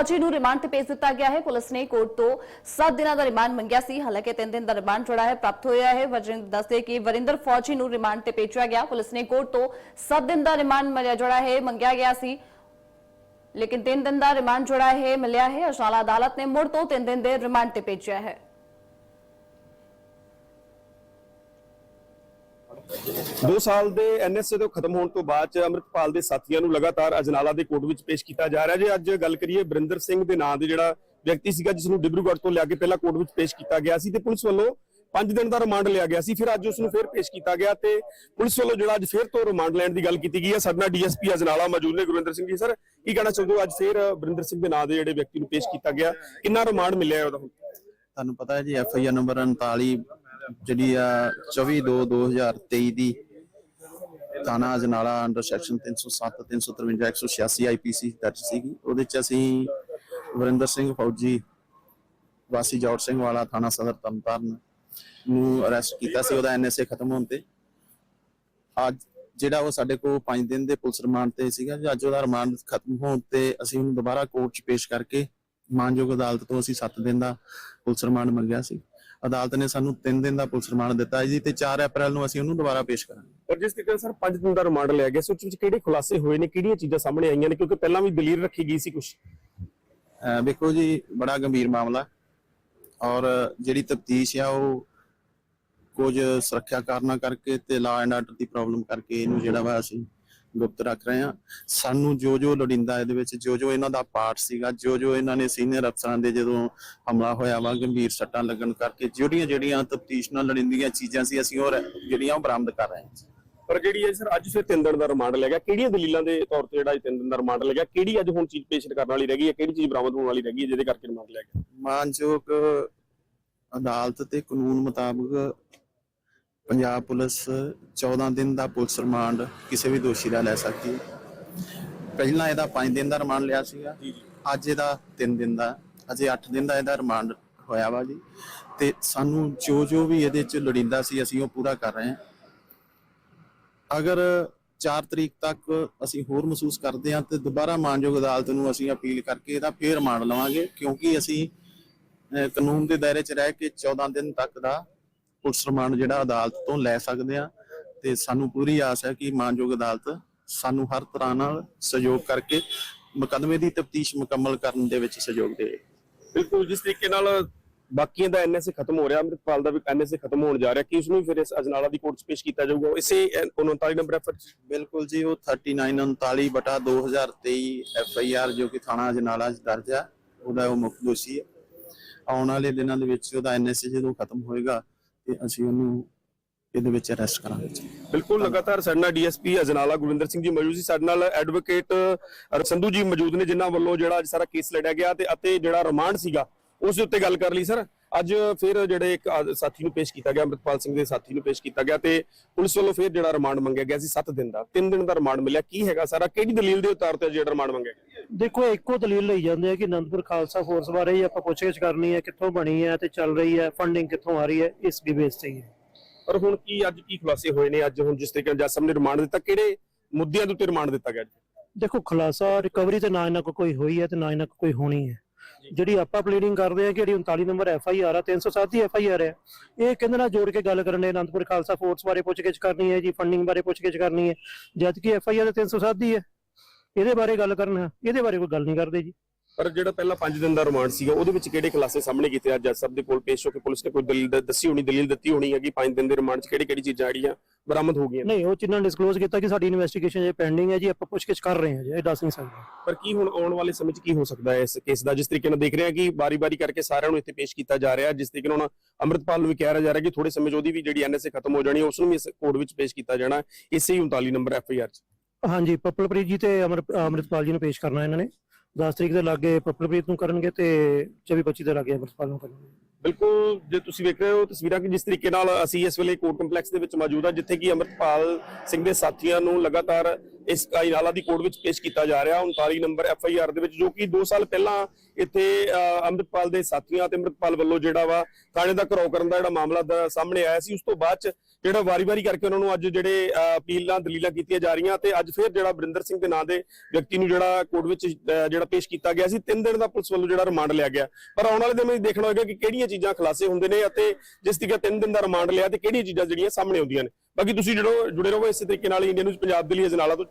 ਫੌਜੀ ਨੂੰ ਰਿਮਾਂਡ ਤੇ ਭੇਜ ਦਿੱਤਾ ਗਿਆ ਹੈ। ਪੁਲਿਸ ਨੇ ਕੋਰਟ ਤੋਂ 7 ਦਿਨਾਂ ਦਾ ਰਿਮਾਂਡ ਮੰਗਿਆ ਸੀ। ਹਾਲਾਂਕਿ 3 ਦਿਨ ਦਾ ਰਿਮਾਂਡ ਜਿਹੜਾ ਹੈ, ਪ੍ਰਾਪਤ ਹੋਇਆ ਹੈ। ਵਜਿੰਦਰ ਦੱਸਦੇ ਕਿ ਵਰਿੰਦਰ ਫੌਜੀ ਨੂੰ ਰਿਮਾਂਡ ਤੇ ਭੇਜਿਆ ਗਿਆ। ਪੁਲਿਸ ਨੇ ਕੋਰਟ ਤੋਂ 7 ਦਿਨ ਦਾ ਰਿਮਾਂਡ ਜਿਹੜਾ ਹੈ, ਮੰਗਿਆ ਗਿਆ ਸੀ। ਲੇਕਿਨ 3 ਦਿਨ ਦਾ ਰਿਮਾਂਡ ਜਿਹੜਾ ਹੈ, ਮਿਲਿਆ ਹੈ। ਅਸ਼ਾਲਾ ਅਦਾਲਤ ਨੇ ਮੁੜ ਤੋਂ 3 ਦਿਨ ਦੇ ਰਿਮਾਂਡ ਤੇ ਭੇਜਿਆ ਹੈ। 2 ਸਾਲ ਦੇ ਐਨਐਸਏ ਤੋਂ ਖਤਮ ਹੋਣ ਤੋਂ ਬਾਅਦ ਚ ਦੇ ਸਾਥੀਆਂ ਨੂੰ ਲਗਾਤਾਰ ਅਜਨਾਲਾ ਦੇ ਕੋਰਟ ਵਿੱਚ ਪੇਸ਼ ਕੀਤਾ ਜਾ ਰਿਹਾ ਜੇ ਅੱਜ ਗੱਲ ਕਰੀਏ ਬਰਿੰਦਰ ਸਿੰਘ ਦੇ ਨਾਂ ਦੇ ਜਿਹੜਾ ਵਿਅਕਤੀ ਸੀਗਾ ਜਿਸ ਨੂੰ ਡਿਬਰੂਗੜ੍ਹ ਤੋਂ ਲਿਆ ਕੇ ਪਹਿਲਾਂ ਕੋਰਟ ਵਿੱਚ ਪੇਸ਼ ਕੀਤਾ ਗਿਆ ਸੀ ਤੇ ਪੁਲਿਸ ਵੱਲੋਂ 5 ਦਿਨ ਦਾ ਰਿਮਾਂਡ ਲਿਆ ਗਿਆ ਸੀ, ਫਿਰ ਅੱਜ ਉਸ ਨੂੰ ਫਿਰ ਪੇਸ਼ ਕੀਤਾ ਗਿਆ ਤੇ ਪੁਲਿਸ ਵੱਲੋਂ ਜਿਹੜਾ ਅੱਜ ਫਿਰ ਤੋਂ ਰਿਮਾਂਡ ਲੈਣ ਦੀ ਗੱਲ ਕੀਤੀ ਗਈ ਹੈ। ਸਾਡੇ ਨਾਲ ਡੀਐਸਪੀ ਅਜਨਾਲਾ ਮੌਜੂਦ ਨੇ, ਗੁਰਵਿੰਦਰ ਸਿੰਘ ਜੀ ਸਰ, ਕੀ ਕਹਿਣਾ ਚਾਹੁੰਦੇ ਹੋ? ਅੱਜ ਫਿਰ ਬਰਿੰਦਰ ਸਿੰਘ ਦੇ ਨਾਂ ਦੇ ਜਿਹੜੇ ਵਿਅਕਤੀ ਨੂੰ ਪੇਸ਼ ਕੀਤਾ ਗਿਆ। ਕਿੰਨਾ ਰਿਮਾਂਡ ਮਿਲਿਆ ਉਹਦਾ ਤੁਹਾਨੂੰ ਪਤਾ ਹੈ ਜੀ, ਐਫ ਆਈ ਆਰ ਨੰਬਰ 39 ਜਿਹੜੀ ਆ 24 2 2023 ਦੀ ਥਾਣਾ ਅਜਨਾਲਾ ਅੰਡਰ ਸੈਕਸ਼ਨ 307 353 186 ਆਈਪੀਸੀ ਦਰਜ ਸੀਗੀ। ਉਹਦੇ ਚ ਅਸੀਂ ਵਰਿੰਦਰ ਸਿੰਘ ਫੌਜੀ, ਵਾਸੀ ਜੌਟ ਸਿੰਘ ਵਾਲਾ ਥਾਣਾ ਸਦਰ ਤਰਨਤਾਰਨ ਨੂੰ ਅਰੈਸਟ ਕੀਤਾ ਸੀ। ਉਹਦਾ ਐਨਐਸਏ ਖਤਮ ਹੋਣ ਤੇ ਅੱਜ ਜਿਹੜਾ ਉਹ ਸਾਡੇ ਕੋਲ 5 ਦਿਨ ਦੇ ਪੁਲਿਸ ਰਿਮਾਂਡ ਤੇ ਸੀਗਾ ਅੱਜ ਉਹਦਾ ਰਿਮਾਂਡ ਖਤਮ ਹੋਣ ਤੇ ਅਸੀਂ ਉਹਨੂੰ ਦੁਬਾਰਾ ਕੋਰਟ 'ਚ ਪੇਸ਼ ਕਰਕੇ ਮਾਨਯੋਗ ਅਦਾਲਤ ਤੋਂ ਅਸੀਂ 7 ਦਿਨ ਦਾ ਪੁਲਿਸ ਰਿਮਾਂਡ ਮੰਗਿਆ ਸੀ। ਅਦਾਲਤ ਨੇ ਸਾਨੂੰ 3 ਦਿਨ ਦਾ ਪੁਲਿਸ ਰਿਮਾਂਡ ਦਿੱਤਾ ਜੀ ਤੇ 4 ਅਪ੍ਰੈਲ ਨੂੰ ਅਸੀਂ ਉਹਨੂੰ ਦੁਬਾਰਾ ਪੇਸ਼ ਕਰਾਂਗੇ। ਪਰ ਜਿਸ ਤਰੀਕੇ ਸਰ 5 ਦਿਨ ਦਾ ਰਿਮਾਂਡ ਲਿਆ ਗਿਆ ਸੀ ਉਸ ਵਿੱਚ ਕਿਹੜੇ ਖੁਲਾਸੇ ਹੋਏ ਨੇ ਕਿਹੜੀਆਂ ਚੀਜ਼ਾਂ ਸਾਹਮਣੇ ਆਈਆਂ ਨੇ ਕਿਉਂਕਿ ਪਹਿਲਾਂ ਵੀ ਦਲੀਲ ਰੱਖੀ ਗਈ ਸੀ ਕੁਝ ਵੇਖੋ ਜੀ ਬੜਾ ਗੰਭੀਰ ਮਾਮਲਾ। ਔਰ ਜਿਹੜੀ ਤਫਤੀਸ਼ ਆ ਉਹ ਕੁਝ ਸੁਰੱਖਿਆ ਕਾਰਨਾਂ ਕਰਕੇ ਤੇ law and order the problem ਕਰਕੇ ਇਹਨੂੰ ਜਿਹੜਾ ਵਾ ਅਸੀਂ ਗੁਪਤ ਰੱਖ ਰਹੇ ਹਾਂ। ਸਾਨੂੰ ਜੋ ਜੋ ਲੋੜਿੰਦਾ ਇਹਦੇ ਵਿੱਚ ਜੋ ਜੋ ਇਹਨਾਂ ਦਾ ਪਾਰਟ ਸੀਗਾ ਜੋ ਜੋ ਇਹਨਾਂ ਨੇ ਸੀਨੀਅਰ ਅਫਸਰਾਂ ਦੇ ਜਦੋਂ ਹਮਲਾ ਹੋਇਆ ਵਾ ਗੰਭੀਰ ਸੱਟਾਂ ਲੱਗਣ ਕਰਕੇ ਜਿਹੜੀਆਂ ਜਿਹੜੀਆਂ ਤਫਤੀਸ਼ ਨਾਲ ਲੋੜਿੰਦੀਆਂ ਚੀਜ਼ਾਂ ਸੀ ਅਸੀਂ ਉਹ ਜਿਹੜੀਆਂ ਉਹ ਬਰਾਮਦ ਕਰ ਰਹੇ ਹਾਂ ਪਰ ਜਿਹੜੀ ਹੈ ਸਰ ਅੱਜ ਫਿਰ 3 ਦਿਨ ਦਾ ਰਿਮਾਂਡ ਲਿਆ ਗਿਆ ਕਿਹੜੀਆਂ ਦਲੀਲਾਂ ਦੇ ਤੌਰ ਤੇ ਜਿਹੜਾ 3 ਦਿਨ ਦਾ ਰਿਮਾਂਡ ਲਿਆ ਗਿਆ ਕਿਹੜੀ ਅੱਜ ਹੁਣ ਚੀਜ਼ ਪੇਸ਼ ਕਰਨ ਵਾਲੀ ਰਹਿ ਗਈ ਹੈ ਕਿਹੜੀ ਚੀਜ਼ ਬਰਾਮਦ ਹੋਣ ਵਾਲੀ ਰਹਿ ਗਈ ਹੈ ਜਿਹਦੇ ਕਰਕੇ ਰਿਮਾਂਡ ਲਿਆ ਗਿਆ? ਮਾਨਯੋਗ ਅਦਾਲਤ ਤੇ ਕਾਨੂੰਨ ਮੁਤਾਬਕ ਪੰਜਾਬ ਪੁਲਿਸ 14 ਦਿਨ ਦਾ ਪੁਲਿਸ ਰਿਮਾਂਡ ਕਿਸੇ ਵੀ ਦੋਸ਼ੀ ਦਾ ਲੈ ਸਕਦੀ ਹੈ। ਪਹਿਲਾਂ ਇਹਦਾ 5 ਦਿਨ ਦਾ ਰਿਮਾਂਡ ਲਿਆ ਸੀਗਾ। ਅੱਜ ਇਹਦਾ 3 ਦਿਨ ਦਾ ਅਜੇ 8 ਦਿਨ ਦਾ ਇਹਦਾ ਰਿਮਾਂਡ ਹੋਇਆ ਵਾ ਜੀ। ਤੇ ਸਾਨੂੰ ਜੋ ਜੋ ਵੀ ਇਹਦੇ ਚ ਲੋੜੀਂਦਾ ਸੀ ਅਸੀਂ ਉਹ ਪੂਰਾ ਕਰ ਰਹੇ ਹਾਂ। ਅਗਰ 4 ਤਰੀਕ ਤੱਕ ਅਸੀਂ ਹੋਰ ਮਹਿਸੂਸ ਕਰਦੇ ਹਾਂ ਤੇ ਦੁਬਾਰਾ ਮਾਨਯੋਗ ਅਦਾਲਤ ਨੂੰ ਅਸੀਂ ਅਪੀਲ ਕਰਕੇ ਇਹਦਾ ਫੇਰ ਰਿਮਾਂਡ ਲਵਾਂਗੇ ਕਿਉਂਕਿ ਅਸੀਂ ਕਾਨੂੰਨ ਦੇ ਦਾਇਰੇ 'ਚ ਰਹਿ ਕੇ 14 ਦਿਨ ਤੱਕ ਦਾ ਪੁਲਿਸ ਰਿਮਾਂਡ ਜਿਹੜਾ ਅਦਾਲਤ ਤੋਂ ਲੈ ਸਕਦੇ ਹਾਂ ਤੇ ਸਾਨੂੰ ਪੂਰੀ ਆਸ ਹੈ ਕਿ ਮਾਨਯੋਗ ਅਦਾਲਤ ਸਾਨੂੰ ਹਰ ਤਰ੍ਹਾਂ ਨਾਲ ਸਹਿਯੋਗ ਕਰਕੇ ਮੁਕੱਦਮੇ ਦੀ ਤਫਤੀਸ਼ ਮੁਕੰਮਲ ਕਰਨ ਦੇ ਵਿੱਚ ਸਹਿਯੋਗ ਦੇ ਬਿਲਕੁਲ ਜਿਸ ਤਰੀਕੇ ਨਾਲ ਬਾਕੀਆਂ ਦਾ ਐਨਐਸਏ ਖਤਮ ਹੋ ਰਿਹਾ ਅੰਮ੍ਰਿਤਪਾਲ ਦਾ ਵੀ ਐਨਐਸਏ ਖਤਮ ਹੋਣ ਜਾ ਰਿਹਾ ਕਿ ਉਸ ਨੂੰ ਫਿਰ ਇਸ ਅਜਨਾਲਾ ਦੀ ਕੋਰਟ 'ਚ ਪੇਸ਼ ਕੀਤਾ ਜਾਊਗਾ? ਇਸੇ 39 ਨੰਬਰ ਐਫਰ 'ਚ? ਬਿਲਕੁਲ ਜੀ ਉਹ 3939 ਬਟਾ 2023 ਐਫ ਆਈ ਆਰ ਜੋ ਕਿ ਥਾਣਾ ਅਜਨਾਲਾ 'ਚ ਦਰਜ ਹੈ ਉਹਦਾ ਉਹ ਮੁੱਖ ਦੋਸ਼ੀ ਹੈ ਆਉਣ ਵਾਲੇ ਦਿਨਾਂ ਦੇ ਵਿੱਚ ਉਹਦਾ ਐਨਐਸਏ ਜਦੋਂ ਖਤਮ ਹੋਏਗਾ ਤੇ ਅਸੀਂ ਉਹਨੂੰ ਇਹਦੇ ਵਿੱਚ ਅਰੈਸਟ ਕਰਾਂਗੇ ਬਿਲਕੁਲ, ਲਗਾਤਾਰ ਸਾਡੇ ਨਾਲ ਡੀਐਸਪੀ ਅਜਨਾਲਾ ਗੁਰਵਿੰਦਰ ਸਿੰਘ ਜੀ ਮੌਜੂਦ ਸੀ। ਸਾਡੇ ਨਾਲ ਐਡਵੋਕੇਟ ਸੰਧੂ ਜੀ ਮੌਜੂਦ ਨੇ, ਜਿਨ੍ਹਾਂ ਵੱਲੋਂ ਜਿਹੜਾ ਅੱਜ ਸਾਰਾ ਕੇਸ ਲੜਿਆ ਗਿਆ ਤੇ ਅਤੇ ਜਿਹੜਾ ਰਿਮਾਂਡ ਸੀਗਾ, ਉਸ ਦੇ ਉੱਤੇ ਗੱਲ ਕਰ ਲਈ ਸਰ ਅੱਜ ਫਿਰ ਜਿਹੜੇ ਇੱਕ ਸਾਥੀ ਨੂੰ ਪੇਸ਼ ਕੀਤਾ ਗਿਆ, ਅੰਮ੍ਰਿਤਪਾਲ ਸਿੰਘ ਦੇ ਸਾਥੀ ਨੂੰ ਪੇਸ਼ ਕੀਤਾ ਗਿਆ ਤੇ ਪੁਲਿਸ ਵੱਲੋਂ ਫਿਰ ਜਿਹੜਾ ਰਿਮਾਂਡ ਮੰਗਿਆ ਗਿਆ ਸੀ 7 ਦਿਨ ਦਾ। 3 ਦਿਨ ਦਾ ਰਿਮਾਂਡ ਮਿਲਿਆ। ਕੀ ਹੈਗਾ ਸਾਰਾ? ਕਿਹੜੀ ਦਲੀਲ ਦੇ ਉਤਾਰ ਤੇ ਜਿਹੜਾ ਰਿਮਾਂਡ ਮੰਗਿਆ ਗਿਆ? ਦੇਖੋ ਇੱਕੋ ਦਲੀਲ ਲਈ ਜਾਂਦੇ ਆ ਕਿ ਅਨੰਦਪੁਰ ਖਾਲਸਾ ਫੋਰਸ ਬਾਰੇ ਹੀ ਆਪਾਂ ਪੁੱਛਗਿੱਛ ਕਰਨੀ ਹੈ ਕਿੱਥੋਂ ਬਣੀ ਹੈ ਤੇ ਚੱਲ ਰਹੀ ਹੈ ਫੰਡਿੰਗ ਕਿੱਥੋਂ ਆ ਰਹੀ ਹੈ ਇਸ ਦੀ ਬੇਸ ਤੇ ਹੀ ਹੈ। ਪਰ ਹੁਣ ਕੀ ਅੱਜ ਕੀ ਖੁਲਾਸੇ ਹੋਏ ਨੇ? ਅੱਜ ਹੁਣ ਜਿਸ ਤਰੀਕੇ ਨਾਲ ਜੱਜ ਸਾਹਿਬ ਨੇ ਰਿਮਾਂਡ ਦਿੱਤਾ ਕਿਹੜੇ ਮੁੱਦਿਆਂ ਦੇ ਉੱਤੇ ਰਿਮਾਂਡ ਦਿੱਤਾ ਗਿਆ? ਦੇਖੋ ਖੁਲਾਸਾ ਰਿਕਵਰੀ ਤੇ ਨਾ ਇਹਨਾਂ ਕੋ ਕੋਈ ਹੋਈ ਹੈ ਤੇ ਨਾ ਇਹਨਾਂ ਕੋ ਕੋਈ ਹੋਣੀ ਹੈ। ਜਿਹੜੀ ਆਪਾਂ ਪਲੀਡਿੰਗ ਕਰਦੇ ਆ ਕਿ ਜਿਹੜੀ 39 ਨੰਬਰ ਐਫ ਆਈ ਆਰ ਆ 307 ਦੀ ਐਫ ਆਈ ਆਰ ਹੈ ਇਹ ਕਹਿੰਦੇ ਨਾਲ ਜੋੜ ਕੇ ਗੱਲ ਕਰਨ ਦੇ? ਅਨੰਦਪੁਰ ਖਾਲਸਾ ਫੋਰਸ ਬਾਰੇ ਪੁੱਛਗਿੱਛ ਕਰਨੀ ਹੈ ਜੀ ਫੰਡਿੰਗ ਬਾਰੇ ਪੁੱਛਗਿੱਛ ਕਰਨੀ ਹੈ ਜਦ ਕਿ ਐਫ ਆਈ ਆਰ 307 ਦੀ ਹੈ। ਇਹਦੇ ਬਾਰੇ ਗੱਲ ਕਰਨਾ ਇਹਦੇ ਬਾਰੇ ਕੋਈ ਗੱਲ ਨਹੀਂ ਕਰਦੇ ਜੀ। ਪਰ ਜਿਹੜਾ ਪਹਿਲਾ 5 ਦਿਨ ਦਾ ਰਿਮਾਂਡ ਸੀਗਾ ਉਹਦੇ ਵਿੱਚ ਕਿਹੜੇ ਖੁਲਾਸੇ ਸਾਹਮਣੇ ਕੀਤੇ? ਅੱਜ ਜੱਜ ਸਾਹਿਬ ਦੇ ਕੋਲ ਪੇਸ਼ ਹੋ ਕੇ ਪੁਲਿਸ ਨੇ ਕੋਈ ਦਲੀਲ ਦ- ਦੱਸੀ ਹੋਣੀ ਦਲੀਲ ਦਿੱਤੀ ਹੋਣੀ ਹੈ ਕਿ 5 ਦਿਨ ਦੇ ਰਿਮਾਂਡ 'ਚ ਕਿਹੜੀ ਕਿਹੜੀ ਚੀਜ਼ਾਂ ਜਿਹੜੀਆਂ ਬਰਾਮਦ ਹੋ ਗਈਆਂ। ਨਹੀਂ ਉਹ ਚਿੰਨਾਂ ਡਿਸਕਲੋਜ਼ ਕੀਤਾ ਕਿ ਸਾਡੀ ਇਨਵੈਸਟੀਗੇਸ਼ਨ ਜੇ ਪੈਂਡਿੰਗ ਹੈ ਜੀ ਆਪਾਂ ਪੁੱਛਗਿੱਛ ਕਰ ਰਹੇ ਹਾਂ ਜੀ ਇਹ ਦੱਸ ਨਹੀਂ ਸਕਦੇ। ਪਰ ਕੀ ਹੁਣ ਆਉਣ ਵਾਲੇ ਸਮੇਂ 'ਚ ਕੀ ਹੋ ਸਕਦਾ ਹੈ ਇਸ ਕੇਸ ਦਾ? ਜਿਸ ਤਰੀਕੇ ਨਾਲ ਦੇਖ ਰਹੇ ਹਾਂ ਕਿ ਬਾਰੀ-ਬਾਰੀ ਕਰਕੇ ਸਾਰਿਆਂ ਨੂੰ ਇੱਥੇ ਪੇਸ਼ ਕੀਤਾ ਜਾ ਰਿਹਾ ਹੈ ਜਿਸ ਤਰੀਕੇ ਨਾਲ ਹੁਣ ਅੰਮ੍ਰਿਤਪਾਲ ਨੂੰ ਵੀ ਕਿਹਾ ਜਾ ਰਿਹਾ ਕਿ ਥੋੜੇ ਸਮੇਂ 'ਚ ਉਹਦੀ ਵੀ ਜਿਹੜੀ ਐਨਐਸਏ ਖਤਮ ਹੋ ਜਾਣੀ ਹੈ ਉਸ ਨੂੰ ਵੀ ਇਸ ਕੋਰਟ ਵਿੱਚ ਪੇਸ਼ ਕੀਤਾ ਜਾਣਾ ਹੈ, ਇਸੇ ਹੀ 39 ਨੰਬਰ ਐਫਆਈਆਰ 'ਚ। ਹਾਂਜੀ ਪਪਲਪ੍ਰੀਤ ਜੀ ਤੇ ਅਮਰ ਅਮਰਿਤਪਾਲ ਜੀ ਨੂੰ ਪੇਸ਼ ਕਰਨਾ ਇਹਨਾਂ ਨੇ। 10 ਤਰੀਕ ਦੇ ਲਾਗੇ ਪਪਲਪ੍ਰੀਤ ਨੂੰ ਕਰਨਗੇ ਤੇ 24 25 ਦੇ ਲਾਗੇ ਅਮਰਿਤਪਾਲ ਨੂੰ ਕਰਨਗੇ। ਬਿਲਕੁਲ ਜੇ ਤੁਸੀਂ ਵੇਖ ਰਹੇ ਹੋ ਤਸਵੀਰਾਂ ਕਿ ਜਿਸ ਤਰੀਕੇ ਨਾਲ ਅਸੀਂ ਇਸ ਵੇਲੇ ਕੋਰਟ ਕੰਪਲੈਕਸ ਦੇ ਵਿੱਚ ਮੌਜੂਦ ਹਾਂ ਜਿੱਥੇ ਕਿ ਅਮਰਪਾਲ ਸਿੰਘ ਦੇ ਸਾਥੀਆਂ ਨੂੰ ਲਗਾਤਾਰ ਇਸ ਇਨਾਲਾ ਦੀ ਕੋਰਟ ਵਿੱਚ ਪੇਸ਼ ਕੀਤਾ ਜਾ ਰਿਹਾ 39 ਨੰਬਰ ਐਫ ਆਈ ਆਰ ਦੇ ਵਿੱਚ ਜੋ ਕਿ 2 ਸਾਲ ਪਹਿਲਾਂ ਇੱਥੇ ਅਹ, ਅੰਮ੍ਰਿਤਪਾਲ ਦੇ ਸਾਥੀਆਂ ਤੇ ਅੰਮ੍ਰਿਤਪਾਲ ਵੱਲੋਂ ਜਿਹੜਾ ਵਾ ਥਾਣੇ ਦਾ ਘਰਾਓ ਕਰਨ ਦਾ ਜਿਹੜਾ ਮਾਮਲਾ ਸਾਹਮਣੇ ਆਇਆ ਸੀ ਉਸ ਤੋਂ ਬਾਅਦ ਜਿਹੜਾ ਵਾਰੀ-ਵਾਰੀ ਕਰਕੇ ਉਹਨਾਂ ਨੂੰ ਅੱਜ ਜਿਹੜੇ ਅਪੀਲਾਂ, ਦਲੀਲਾਂ ਕੀਤੀਆਂ ਜਾ ਰਹੀਆਂ ਤੇ ਅੱਜ ਫਿਰ ਜਿਹੜਾ ਬਰਿੰਦਰ ਸਿੰਘ ਦੇ ਨਾਂ ਦੇ ਵਿਅਕਤੀ ਨੂੰ ਜਿਹੜਾ ਕੋਰਟ ਵਿੱਚ ਜਿਹੜਾ ਪੇਸ਼ ਕੀਤਾ ਗਿਆ ਸੀ, ਤਿੰਨ ਦਿਨ ਦਾ ਪੁਲਿਸ ਵੱਲੋਂ ਜਿਹੜਾ ਰਿਮਾਂਡ ਲਿਆ ਗਿਆ। ਪਰ ਆਉਣ ਵਾਲੇ ਦਿਨ ਵਿੱਚ ਦੇਖਣਾ ਹੋਏਗਾ ਕਿ ਕਿਹੜੀਆਂ ਚੀਜ਼ਾਂ ਖੁਲਾਸੇ ਹੁੰਦੇ ਨੇ ਅਤੇ ਜਿਸ ਤਰੀਕੇ ਤਿੰਨ ਦਿਨ ਦਾ ਰਿਮਾਂਡ ਲਿਆ ਤੇ ਕਿਹੜੀਆਂ ਚੀਜ਼ਾਂ ਜਿਹੜੀਆਂ ਸਾਹਮਣੇ ਆਉਂਦੀਆਂ ਨੇ। ਬਾਕੀ ਤੁਸੀਂ ਜਿਹੜੋ ਜੁੜੇ ਰਹੋ ਇਸੇ ਤਰੀਕੇ ਨਾਲ ਇੰਡੀਆ ਨਿਊਜ਼ ਪੰਜਾਬ ਦੇ ਲਈ ਅਜਨਾਲਾ ਤੋਂ।